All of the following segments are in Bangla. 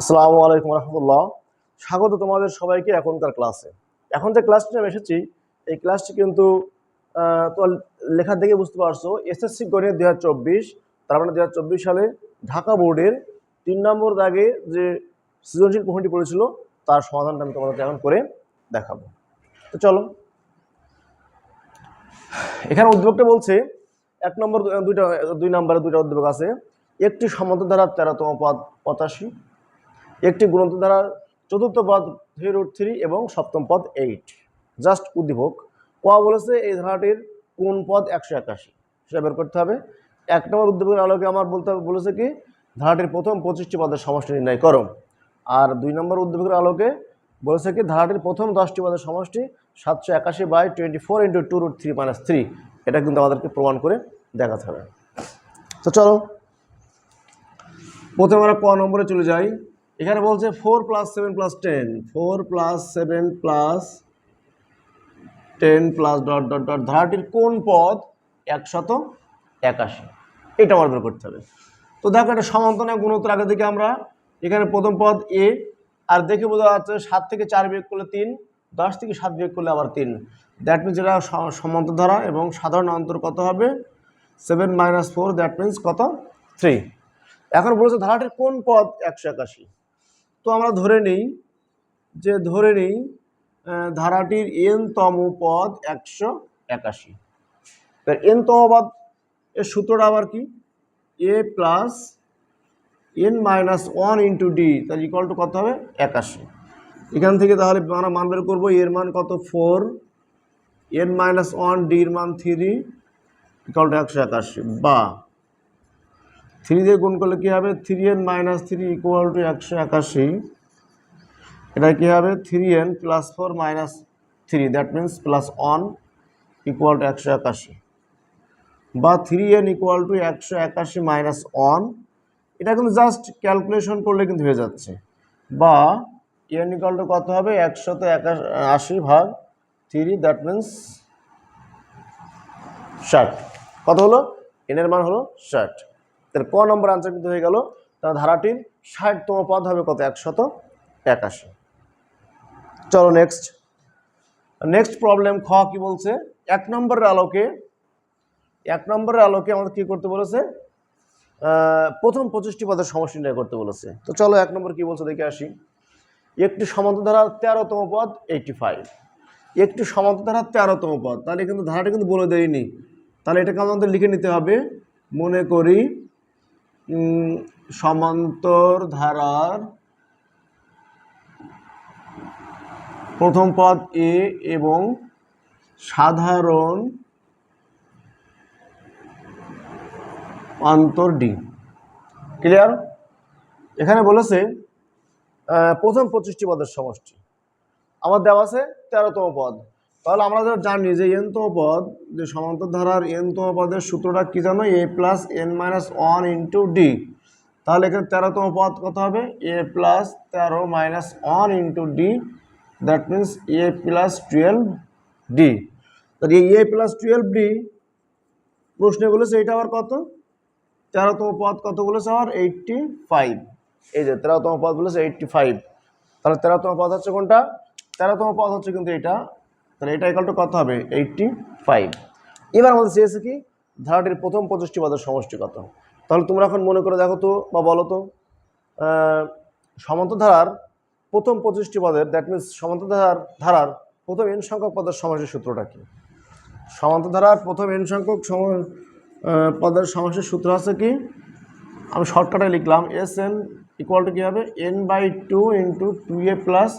আসসালামু আলাইকুম রহমতুল্লাহ। স্বাগত তোমাদের সবাইকে এখনকার ক্লাসে। এখন যে ক্লাসটি আমি এসেছি, এই ক্লাসটি কিন্তু তোমার লেখা দেখে বুঝতে পারছ, এসএসসি গণিত দু হাজার চব্বিশ, তার মানে দুই হাজার চব্বিশ সালে ঢাকা বোর্ডের তিন নম্বর দাগে যে সৃজনশীল প্রশ্নটি পড়েছিল, তার সমাধানটা আমি তোমাদেরকে এখন করে দেখাবো। তো চলো। এখানে উদ্যোগটা বলছে, এক নম্বর, দুইটা, দুই নম্বরে দুইটা উদ্যোগ আছে। একটি সমান্তর ধারা তেরোতম পদ, পঁচাশি। একটি গুণন্ত ধারার চতুর্থ পদ থ্রি রুট থ্রি এবং সপ্তম পদ এইট জাস্ট উদ্দীপক, ক বলেছে এই ধারাটির কোন পদ একশো একাশি? সেটা বের করতে হবে। এক নম্বর উদ্দীপকের আলোকে আমার বলতে হবে, বলেছে কি, ধারাটির প্রথম পঁচিশটি পদের সমষ্টি নির্ণয় করো। আর দুই নম্বর উদ্দীপকের আলোকে বলেছে কি, ধারাটির প্রথম দশটি পদের সমষ্টি সাতশো একাশি by twenty four into two root three minus three এটা কিন্তু আমাদেরকে প্রমাণ করে দেখাতে হবে। তো চলো, প্রথমে আমরা ক নম্বরে চলে যাই। এখানে বলছে four plus seven plus ten four plus seven plus ten plus dot dot dot ধারাটির কোন পদ? একশত একাশি। এটা আমার করতে হবে। তো দেখো এটা সমান্তনা গুণোত্তর আগে থেকে আমরা এখানে প্রথম পদ এ আর দেখে বোঝা যাচ্ছে সাত থেকে চার বিয়োগ করলে তিন, দশ থেকে সাত বিয়োগ করলে আবার তিন। দ্যাট মিনস এটা স- সমান্তর ধারা এবং সাধারণ অন্তর কত হবে? Seven minus four that means কত? থ্রি এখন বলেছে ধারাটির কোন পদ? একশো একাশি। তো আমরা ধরে নিই যে ধরে নিই ধারাটির এন তম পদ একশো একাশি। এন তম পদ, এর সূত্রটা আবার কি? A plus n minus one into d তার ইকুয়াল টু কত হবে? একাশি। এখান থেকে তাহলে আমরা মান বের করব এর মান কত? ফোর এন মাইনাস ওয়ান ডির মান থ্রি ইকুয়াল টু একশো একাশি। বা থ্রি দিয়ে গুণ করলে কী হবে? Three n minus three equal to একশো একাশি। এটা কী হবে? Three n plus four minus three that means plus one equal to একশো একাশি। বা থ্রি এন ইকুয়াল টু একশো একাশি মাইনাস ওয়ান এটা কিন্তু জাস্ট ক্যালকুলেশন করলে কিন্তু হয়ে যাচ্ছে। বা এন ইকুয়াল টু কত হবে? একশত একাশি, আশি ভাগ থ্রি দ্যাট মিন্স ষাট। কত হলো? এনের মান হলো ষাট। তাহলে ক নম্বর আনসার কিন্তু হয়ে গেল, তার ধারাটির ষাটতম পদ হবে কত? একশত একাশি। চলো নেক্সট নেক্সট প্রবলেম খ কি বলছে? এক নম্বরের আলোকে, এক নম্বরের আলোকে আমাদের কি করতে বলেছে? প্রথম পঁচিশটি পদের সমষ্টি নির্ণয় করতে বলেছে। তো চলো এক নম্বর কি বলছে দেখে আসি। একটি সমান্তর ধারার তেরোতম পদ এইটটি ফাইভ একটি সমান্তর ধারার তেরোতম পদ। তাহলে কিন্তু ধারাটা কিন্তু বলে দেয়নি। তাহলে এটাকে আমাদের লিখে নিতে হবে, মনে করি সমান্তর ধারার প্রথম পদ এ এবং সাধারণ অন্তর ডি। ক্লিয়ার এখানে বলেছে প্রথম পঁচিশটি পদের সমষ্টি। আমার দেওয়া আছে তেরোতম পদ। তাহলে আমরা যারা জানি যে পদ যে সমান্তর ধারার পদের সূত্রটা কি জানো? A plus n minus one into d তাহলে এখানে তেরোতম পদ কত হবে? এ প্লাস তেরো minus one into d that means a plus twelve d তাহলে এ প্লাস টুয়েলভ ডি প্রশ্নে বলেছে এটা আবার কত? তেরোতম পদ কত বলেছে আবার? এইটটি ফাইভ এই যে তেরোতম পদ বলেছে এইটটি ফাইভ তাহলে তেরোতম পদ হচ্ছে কোনটা? তেরোতম পদ হচ্ছে কিন্তু এটা। তাহলে এটা ইকাল টু কত হবে? এইটটি ফাইভ এবার আমাদের চেয়েছে কি? ধারাটির প্রথম পঁচিশটি পদের সমষ্টি কত? তাহলে তোমরা এখন মনে করে দেখো তো বা বলো তো আহ, সমান্তর ধারার প্রথম পঁচিশটি পদের দ্যাট মিনস সমান্তর ধারার ধারার প্রথম এন সংখ্যক পদের সমষ্টির সূত্রটা কি? সমান্তর ধারার প্রথম এন সংখ্যক সম পদের সমষ্টির সূত্র আছে কি? আমি শর্টকাটে লিখলাম এস এন ইকুয়াল টু কী হবে? N by two into two a plus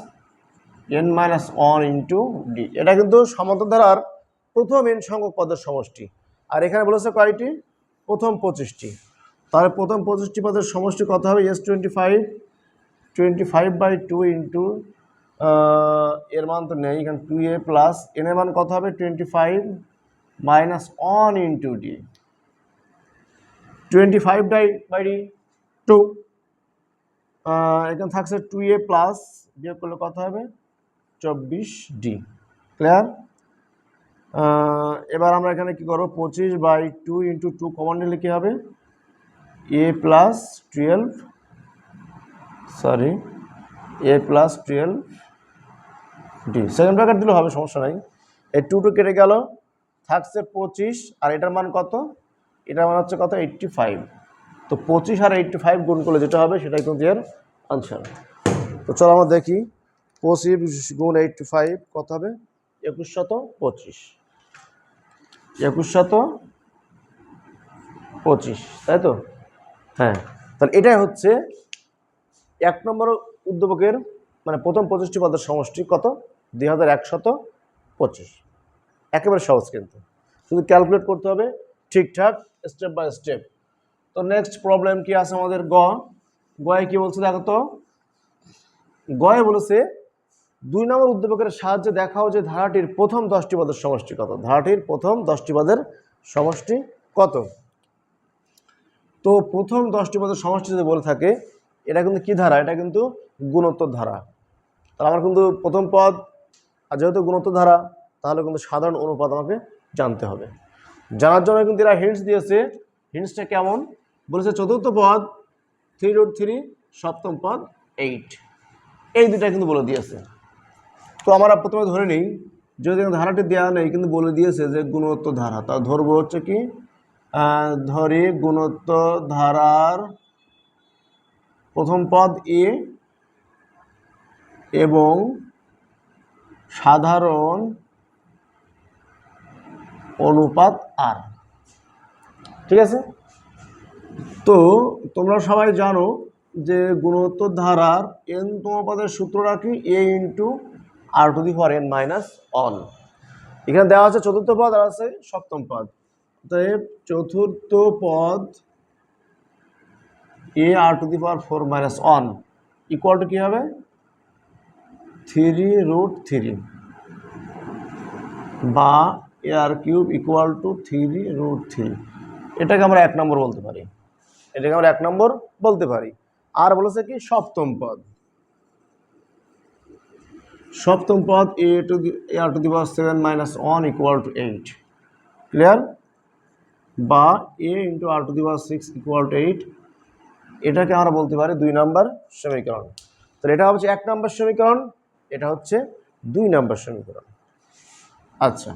n minus one into d এটা কিন্তু সমান্তর ধারার প্রথম এন সংখ্যক পদের সমষ্টি। আর এখানে বলেছে কয়টি? প্রথম পঁচিশটি। তাহলে প্রথম পঁচিশটি পদের সমষ্টি কত হবে? S twenty five twenty five by two into এর মান তো নেই। এখানে টু এ প্লাস এন এর মান কত হবে? Twenty five minus one into d twenty five by by two এখানে থাকছে টু এ প্লাস বিয়োগ করলে কত হবে? চব্বিশ ডি ক্লিয়ার এবার আমরা এখানে কি করব? পঁচিশ by two into two common নিলে কী হবে? A plus twelve sorry a plus twelve d second bracket দিলেও হবে, সমস্যা নাই। এই টু টু কেটে গেল, থাকছে পঁচিশ, আর এটার মান কত? এটার মান হচ্ছে কত? এইট্টি ফাইভ তো পঁচিশ আর এইট্টি ফাইভ গুণ করলে যেটা হবে সেটাই কিন্তু এর আনসার তো চলো আমরা দেখি। পঁচিশ গুণ এইট্টি ফাইভ, কত হবে? একুশ শত পঁচিশ। একুশ শত পঁচিশ, তাই তো? হ্যাঁ তাহলে এটাই হচ্ছে এক নম্বর উদ্যোগের মানে প্রথম পঁচিশটি পদের সমষ্টি কত? দুই হাজার একশত পঁচিশ। একেবারে সহজ কিন্তু। শুধু ক্যালকুলেট করতে হবে, ঠিকঠাক স্টেপ বাই স্টেপ তো নেক্সট প্রবলেম কি আছে আমাদের? গ। গয়ে কি বলছে দেখো তো? গয়ে বলেছে দুই নম্বর উদ্দীপকের সাহায্যে দেখাও যে ধারাটির প্রথম দশটি পদের সমষ্টি কত? ধারাটির প্রথম দশটি পদের সমষ্টি কত? তো প্রথম দশটি পদের সমষ্টি যদি বলে থাকে, এটা কিন্তু কি ধারা? এটা কিন্তু গুণোত্তর ধারা। তাহলে আমার কিন্তু প্রথম পদ, আর যেহেতু গুণোত্তর ধারা, তাহলে কিন্তু সাধারণ অনুপাত আমাকে জানতে হবে। জানার জন্য কিন্তু এরা হিন্টস দিয়েছে। হিন্টসটা কেমন? বলেছে চতুর্থ পদ থ্রি রুট থ্রি সপ্তম পদ এইট এই দুটা কিন্তু বলে দিয়েছে। তো আমরা প্রথমে ধরে নিই। যদি ধারাটি দেওয়া নেই, কিন্তু বলে দিয়েছে যে গুণত্ব ধারা। তা ধরবো হচ্ছে কি? ধরি গুণোত্তর ধারার প্রথম পদ এ এবং সাধারণ অনুপাত আর। ঠিক আছে? তো তোমরা সবাই জানো যে গুণোত্তর ধারার এন পদের সূত্রটা কি? A into r to the power n minus one এখানে দেওয়া আছে চতুর্থ পদ, আর আছে সপ্তম পদ। অতএব চতুর্থ পদ a r to the power four minus one equal to কী হবে? থ্রি রুট থ্রি বা a r cube equal to three root three এটাকে আমরা এক নম্বর বলতে পারি। এটাকে আমরা এক নম্বর বলতে পারি। আর বলেছে কি? সপ্তম পদ। সপ্তম পদ a to the a r to the power seven minus one equal to eight clear বা a into r to the power six equal to eight এটাকে আমরা বলতে পারি দুই নাম্বার সমীকরণ। তাহলে এটা হচ্ছে এক নাম্বার সমীকরণ, এটা হচ্ছে দুই নাম্বার সমীকরণ। আচ্ছা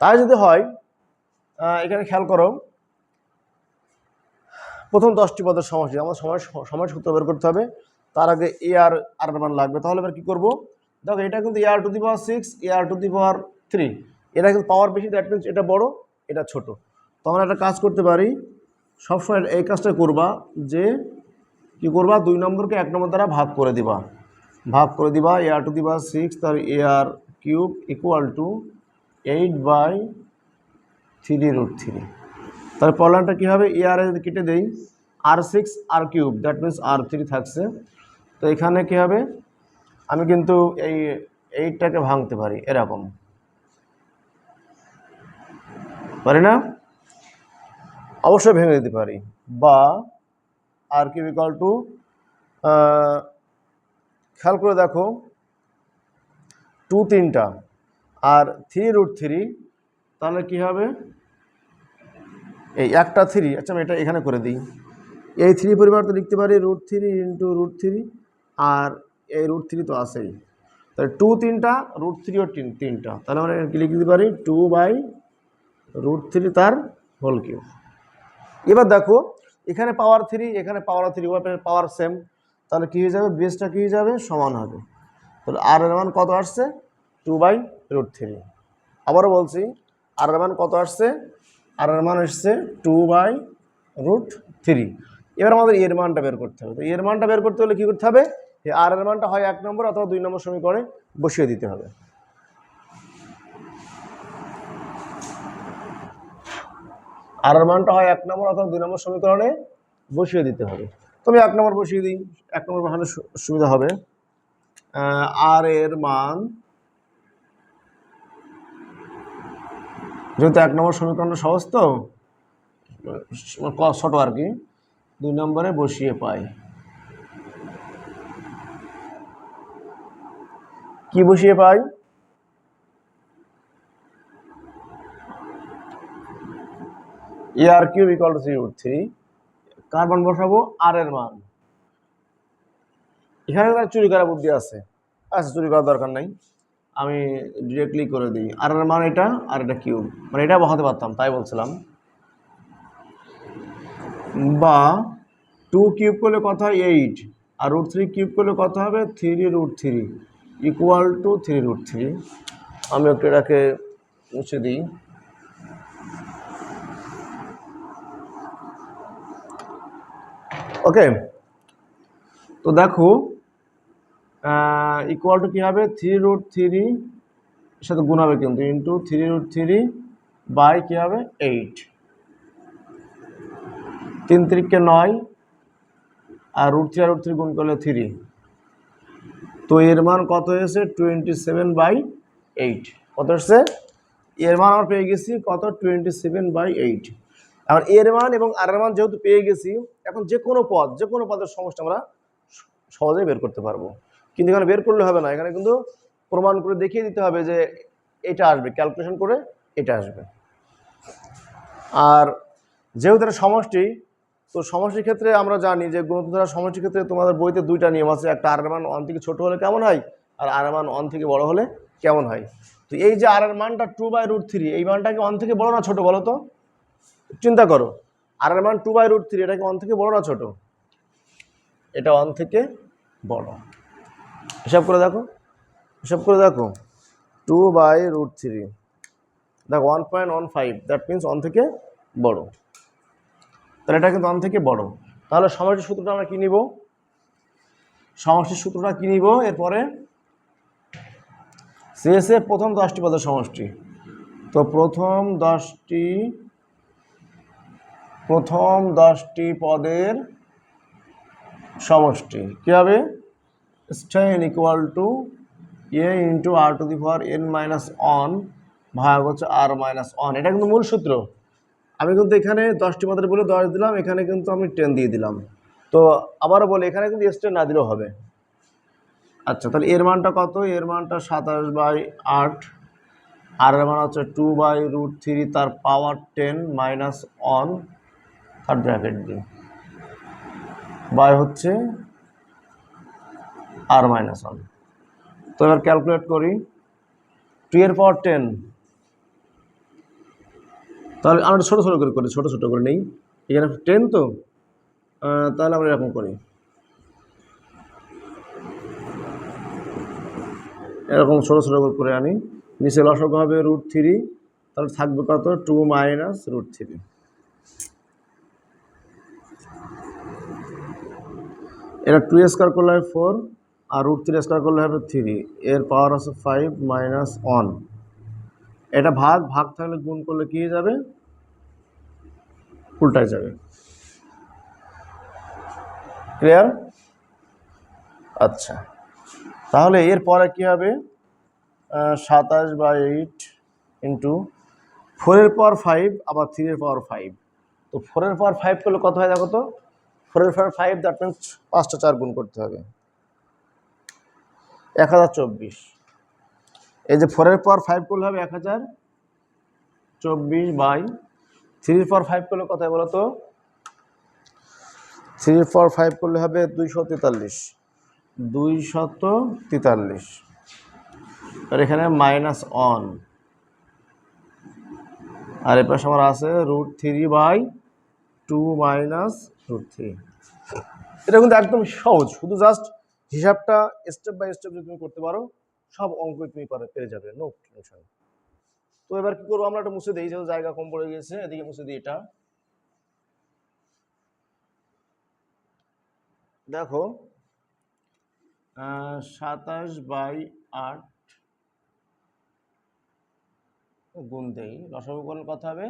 তাই যদি হয় এখানে খেয়াল করো, প্রথম দশটি পদের সমষ্টি, আমাদের সময় সময় সূত্র বের করতে হবে, তার আগে এ আর আর মান লাগবে, তাহলে এবার কী করব? দেখো, এটা কিন্তু a r to the power six a r to the power three এটা কিন্তু পাওয়ার বেশি দ্যাট মিনস এটা বড়, এটা ছোট। তো আমরা একটা কাজ করতে পারি, সবসময় এই কাজটা করবা যে, কি করবা, দুই নম্বরকে এক নম্বর দ্বারা ভাগ করে দিবা। ভাগ করে দিবা এ r to the power six তার a r cube equal to eight by three root three তাহলে প্রবলেমটা কী হবে? এ আর যদি কেটে দেই r six r cube that means r three থাকছে। তো এখানে কী হবে? আমি কিন্তু এই এইটটাকে ভাঙতে পারি, এরকম। পারি না? অবশ্যই ভেঙে দিতে পারি। বা আর কিউব ইকাল টু খেয়াল করে দেখো, টু তিনটা আর থ্রি রুট থ্রি, তাহলে কী হবে? এই একটা থ্রি আচ্ছা আমি এটা এখানে করে দিই। এই থ্রি পরিবর্তে লিখতে পারি root three into root three আর এই রুট থ্রি তো আসেই তাহলে টু তিনটা রুট থ্রিও তিন, তিনটা। তাহলে আমরা লিখে দিতে পারি? টু বাই রুট থ্রি তার হোল কিউ এবার দেখো, এখানে পাওয়ার থ্রি এখানে পাওয়ার থ্রি পাওয়ার সেম তাহলে কী হয়ে যাবে? বেসটা কী হয়ে যাবে? সমান হবে। তাহলে আর এর মান কত আসছে? টু বাই রুট থ্রি আবারও বলছি আর এর মান কত আসছে? আর এর মান এসছে টু বাই রুট থ্রি এবার আমাদের এর মানটা বের করতে হবে। তো এর মানটা বের করতে হলে কী করতে হবে? আর এর মানটা হয় এক নম্বর অথবা দুই নম্বর সমীকরণে বসিয়ে দিতে হবে আর এর মানটা হয় এক নম্বর অথবা দুই নম্বর সমীকরণে বসিয়ে দিতে হবে তো আমি এক নম্বর বসিয়ে দিই এক নম্বর বসালে সু- সুবিধা হবে আর এর মান যেহেতু এক নম্বর সমীকরণটা সহজ তো ছোট আর কি দুই নম্বরে বসিয়ে পাই কি বসিয়ে পাই? A r cube equal to three root three কার মান বসাবো আর এর মান। এখানে একটা চুরি করা বুদ্ধি আছে। আচ্ছা চুরি করার দরকার নাই। আমি ডিরেক্টলি করে দিই। আর এর মান এটা, আর এটা কিউব মানে এটা বসাতে পারতাম, তাই বলছিলাম। বা টু কিউব করলে কত হয়? এইট আর রুট থ্রি কিউব করলে কত হবে? Three root three equal to three root three আমি একটু এটাকে মুছে দিই। ওকে, তো দেখো ইকুয়াল টু কী হবে? থ্রি রুট থ্রি সাথে গুণ হবে কিন্তু into three root three by কী হবে? এইট তিন তিরিককে নয়, আর রুট থ্রি আর রুট থ্রি গুণ করলে থ্রি তো এর মান কত হয়েছে? টোয়েন্টি সেভেন বাই এইট কত এসছে এর মান আমরা পেয়ে গেছি কত? টোয়েন্টি সেভেন বাই এইট এখন এর মান এবং আর এর মান যেহেতু পেয়ে গেছি, এখন যে কোনো পদ, যে কোনো পদের সমস্যা আমরা সহজেই বের করতে পারব। কিন্তু এখানে বের করলে হবে না। এখানে কিন্তু প্রমাণ করে দেখিয়ে দিতে হবে যে এটা আসবে। ক্যালকুলেশন করে এটা আসবে। আর যেহেতু এটা সমষ্টি তো সমষ্টির ক্ষেত্রে আমরা জানি যে গুণধারা সমষ্টির ক্ষেত্রে তোমাদের বইতে দুইটা নিয়ম আছে। একটা আর মান ওয়ান থেকে ছোট হলে কেমন হয় আর আর মান ওয়ান থেকে বড় হলে কেমন হয়? তো এই যে আর মানটা টু বাই রুট থ্রি এই মানটা কি ওয়ান থেকে বড় না ছোট বলো তো? চিন্তা করো। আর এর মান টু বাই রুট থ্রি এটা কি ওয়ান থেকে বড় না ছোট? এটা ওয়ান থেকে বড়। হিসাব করে দেখো। হিসাব করে দেখো। টু বাই রুট থ্রি দেখো one point one five that means one থেকে বড়। তাহলে এটা কিন্তু ওয়ান থেকে বড়। তাহলে সমষ্টির সূত্রটা আমরা কী নিব? সমষ্টির সূত্রটা কী নিব? এরপরে সিএসএ প্রথম দশটি পদের সমষ্টি। তো প্রথম দশটি প্রথম দশটি পদের সমষ্টি কী হবে? S ten equal to a into r to the power n minus one ভাগ হচ্ছে আর মাইনাস অন এটা কিন্তু মূল সূত্র। আমি কিন্তু এখানে দশটি পদের বলে দশ দিলাম, এখানে কিন্তু আমি টেন দিয়ে দিলাম। তো আবারও বলি, এখানে কিন্তু স্টেন না দিলেও হবে। আচ্ছা তাহলে এর মানটা কত? এর মানটা সাতাশ বাই আট। আর এর মান হচ্ছে টু বাই রুট থ্রি তার power ten minus one third bracket দিই বাই হচ্ছে আর মাইনাস ওয়ান তো এবার ক্যালকুলেট করি। টু এর পাওয়ার টেন তাহলে আমরা ছোটো ছোটো করে করি, ছোটো ছোটো করে নেই। এখানে টেন তো তাহলে আমরা এরকম করি। এরকম ছোটো ছোটো করে করে আনি। নিচে লসক হবে রুট থ্রি তাহলে থাকবে কত? টু মাইনাস রুট থ্রি এটা টু স্কোয়ার করলে হবে ফোর আর রুট থ্রি স্কোয়ার করলে হবে থ্রি এর পাওয়ার আছে ফাইভ মাইনাস ওয়ান এটা ভাগ ভাগ থাকলে গুণ করলে কি যাবে? উল্টায় যাবে। ক্লিয়ার আচ্ছা। তাহলে এর পরে কী হবে? সাতাশ বাই এইট ইন্টু ফোরের পাওয়ার ফাইভ আবার থ্রির পাওয়ার ফাইভ তো ফোরের পাওয়ার ফাইভ করলে কত হয় দেখো তো? ফোরের পাওয়ার ফাইভ দ্যাট মিনস পাঁচটা চার গুণ করতে হবে। এক হাজার চব্বিশ। এই যে ফোরের পর ফাইভ করলে হবে এক হাজার চব্বিশ বাই থ্রির পাওয়ার ফাইভ করলে কত হয় বলো তো থ্রির পাওয়ার ফাইভ করলে হবে দুইশো তেতাল্লিশ। দুইশত তেতাল্লিশ। আর এখানে মাইনাস অন আর এ পাশে আমার আছে root three by two minus root three এটা কিন্তু একদম সহজ। শুধু জাস্ট হিসাবটা স্টেপ বাই স্টেপ যদি তুমি করতে পারো সব অঙ্ক তুমি পারে যাবে নো টেনশন তো এবার কি করব? আমরা একটা মুছে দিই, যেহেতু জায়গা কম পড়ে গিয়েছে, এদিকে মুছে দিই এটা। দেখো সাতাশ বাই আট গুণ দেই লসাগু করলে কথা হবে,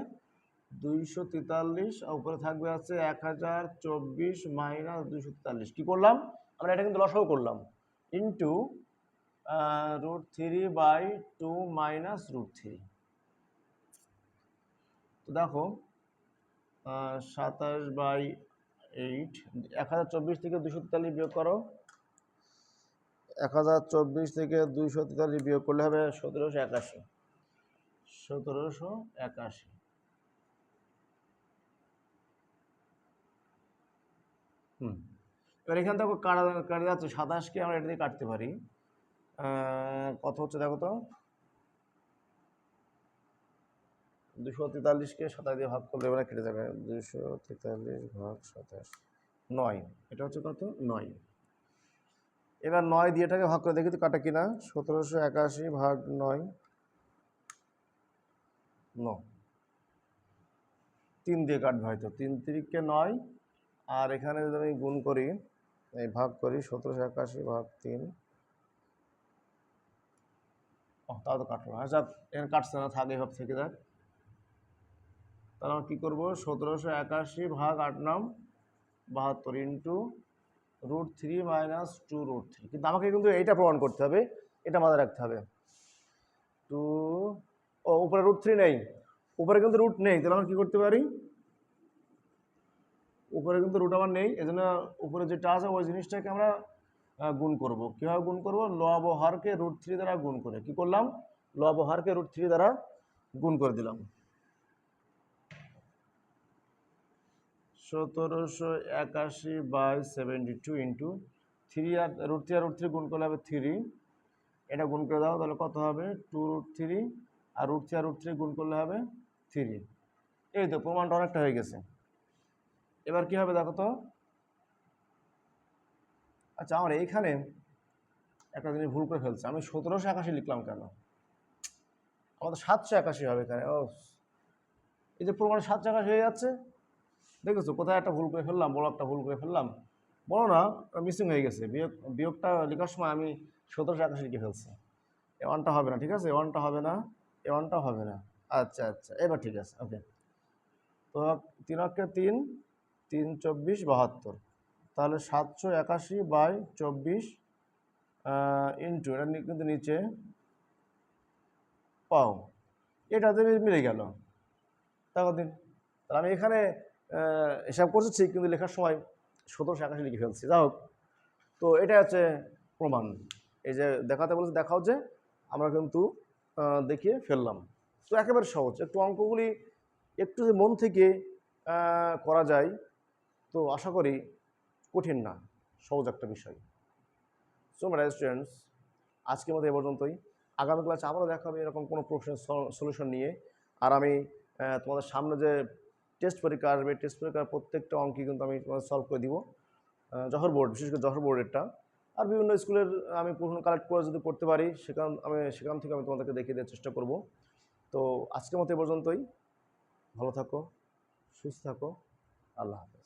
দুইশো তেতাল্লিশ উপরে থাকবে আছে এক হাজার চব্বিশ মাইনাস দুইশো তেতাল্লিশ। কী করলাম? আমরা এটা কিন্তু লসাগু করলাম। Into root three by two minus root three তো দেখো সাতাশ বাই এইট এক হাজার চব্বিশ থেকে দুশো তেতাল্লিশ বিয়োগ করো। এক হাজার চব্বিশ থেকে দুইশো তেতাল্লিশ বিয়োগ করলে হবে সতেরোশো একাশি। সতেরোশো একাশি। হুম। এবার এখান থেকে কাটা কাটা যাচ্ছে, সাতাশকে আমরা এটা দিয়ে কাটতে পারি। কত হচ্ছে দেখো তো। দুশো তেতাল্লিশকে সাতাশ দিয়ে ভাগ করলে এবারে কেটে যাবে। দুশো তেতাল্লিশ ভাগ সাতাশ। নয়। এটা হচ্ছে কত? নয়। এবার নয় দিয়ে এটাকে ভাগ করে দেখি তো কাটা কিনা। সতেরোশো একাশি ভাগ নয়। ন। তিন দিয়ে কাটবে হয়তো। তিন তিরিককে নয়। আর এখানে যদি আমি গুণ করি, এই ভাগ করি, সতেরোশো একাশি ভাগ তিন। ও। তো কাটলো না। আচ্ছা এখানে কাটছে না, থাকে এভাবে থেকে যাক তাহলে আমরা কী করব? সতেরোশো একাশি ভাগ আট নাম, বাহাত্তর into root three minus two root three. কিন্তু আমাকে কিন্তু এইটা প্রমাণ করতে হবে, এটা মাথায় রাখতে হবে। টু, ও, উপরে রুট থ্রি নেই। উপরে কিন্তু রুট নেই, তাহলে আমরা কী করতে পারি? উপরে কিন্তু রুট আমার নেই, এজন্য উপরে যেটা আছে, ওই জিনিসটাকে আমরা গুণ করব। কীভাবে গুণ করব? লব ও রুট থ্রি দ্বারা গুণ করে। কি করলাম? লব ও রুট থ্রি দ্বারা গুণ করে দিলাম। সতেরোশো একাশি by seventy two into three R root three আর রুট থ্রি গুণ করলে হবে থ্রি এটা গুণ করে দাও, তাহলে কত হবে? টু রুট থ্রি আর রুট থ্রি আর রুট থ্রি গুণ করলে হবে থ্রি এই তো, প্রমাণটা অনেকটা হয়ে গেছে। এবার কি হবে দেখো তো? আচ্ছা আমার এইখানে একটা জিনিস ভুল করে ফেলছে। আমি সতেরোশো একাশি লিখলাম কেন? আমাদের সাতশো একাশি হবে এখানে। ও, এই যে প্রমাণে সাতশো একাশি হয়ে যাচ্ছে। দেখেছ, কোথায় একটা ভুল করে ফেললাম বড় একটা ভুল করে ফেললাম। বলো না মিসিং হয়ে গেছে। বিয়োগ, বিয়োগটা লেখার সময় আমি সতেরোশো একাশি লিখে ফেলছি। এ ওয়ানটা হবে না, ঠিক আছে? এ ওয়ানটা হবে না, এ ওয়ানটা হবে না। আচ্ছা আচ্ছা এবার ঠিক আছে ওকে তো তিন অক্ষে তিন তিন চব্বিশ, বাহাত্তর। তাহলে সাতশো একাশি বাই চব্বিশ ইন্টু এটা কিন্তু নিচে পাও। এটাতে মিলে গেল। তারপর দিন। তাহলে আমি এখানে হিসাব করছি কিন্তু লেখার সময় সতেরোশো একাশি লিখে ফেলছি। যাই হোক, তো এটা হচ্ছে প্রমাণ। এই যে দেখাতে বলেছে, দেখাও যে আমরা কিন্তু দেখিয়ে ফেললাম। তো একেবারে সহজ। একটু অঙ্কগুলি একটু যে মন থেকে করা যায়, তো আশা করি কঠিন না, সহজ একটা বিষয়। সো মাই স্টুডেন্টস আজকের মতো এ পর্যন্তই। আগামী ক্লাসে আবারও দেখা হবে এরকম কোনো প্রশ্নের সলিউশন নিয়ে। আর আমি তোমাদের সামনে যে টেস্ট পরীক্ষা আসবে টেস্ট পরীক্ষার প্রত্যেকটা অঙ্কই কিন্তু আমি তোমাদের সলভ করে দিব। জহর বোর্ড বিশেষ করে জহর বোর্ডেরটা আর বিভিন্ন স্কুলের আমি প্রশ্ন কালেক্ট করে যদি করতে পারি, সেখান, আমি, সেখান থেকে আমি তোমাদেরকে দেখিয়ে দেওয়ার চেষ্টা করব। তো, আজকের মতো এ পর্যন্তই। ভালো থাকো, সুস্থ থাকো। আল্লাহ হাফেজ।